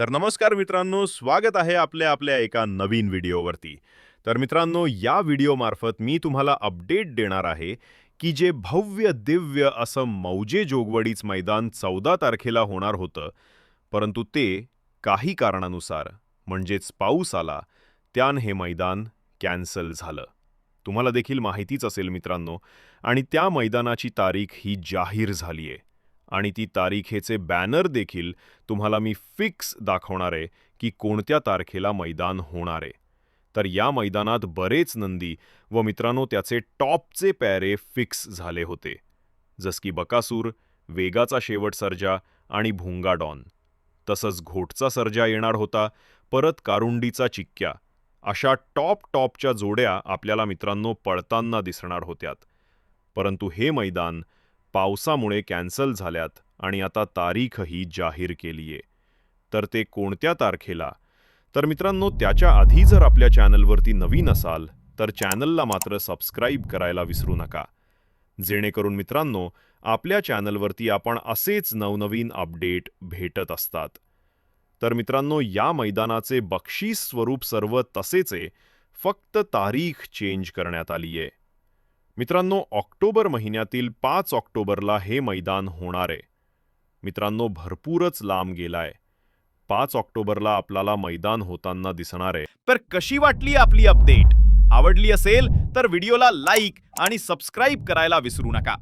तर नमस्कार मित्रांनो स्वागत आहे आपल्या आपल्या एका नवीन व्हिडिओवरती. तर मित्रांनो या व्हिडिओमार्फत मी तुम्हाला अपडेट देणार आहे की जे भव्य दिव्य असं मौजे जोगवडीच मैदान चौदा तारखेला होणार होतं. परंतु ते काही कारणानुसार म्हणजेच पाऊस आला त्यान हे मैदान कॅन्सल झालं. तुम्हाला देखील माहितीच असेल मित्रांनो आणि त्या मैदानाची तारीख ही जाहीर झाली आहे आणि ती तारीखेचे बॅनर देखील तुम्हाला मी फिक्स दाखवणार आहे की कोणत्या तारखेला मैदान होणार आहे. तर या मैदानात बरेच नंदी व मित्रांनो त्याचे टॉपचे पॅरे फिक्स झाले होते. जस की बकासूर वेगाचा शेवट सर्जा आणि भुंगा डॉन. तसंच घोटचा सर्जा येणार होता परत कारुंडीचा चिक्क्या. अशा टॉप टॉपच्या जोड्या आपल्याला मित्रांनो पळताना दिसणार होत्यात. परंतु हे मैदान पावसामुळे कॅन्सल झाल्यात आणि आता तारीखही जाहीर केली आहे तर ते कोणत्या तारखेला? तर मित्रांनो त्याच्या आधी जर आपल्या चॅनलवरती नवीन असाल तर चॅनलला मात्र सबस्क्राईब करायला विसरू नका. जेणेकरून मित्रांनो आपल्या चॅनलवरती आपण असेच नवनवीन अपडेट भेटत असतात. तर मित्रांनो या मैदानाचे बक्षीस स्वरूप सर्व तसेच आहे फक्त तारीख चेंज करण्यात आली आहे मित्रांनो ऑक्टोबर महिन्यातील पाच ऑक्टोबरला हे मैदान होणार आहे. मित्रांनो भरपूरच लांब गेलाय. पाच ऑक्टोबरला आपल्याला मैदान होताना दिसणार आहे. तर कशी वाटली आपली अपडेट? आवडली असेल तर व्हिडिओला लाईक आणि सबस्क्राईब करायला विसरू नका.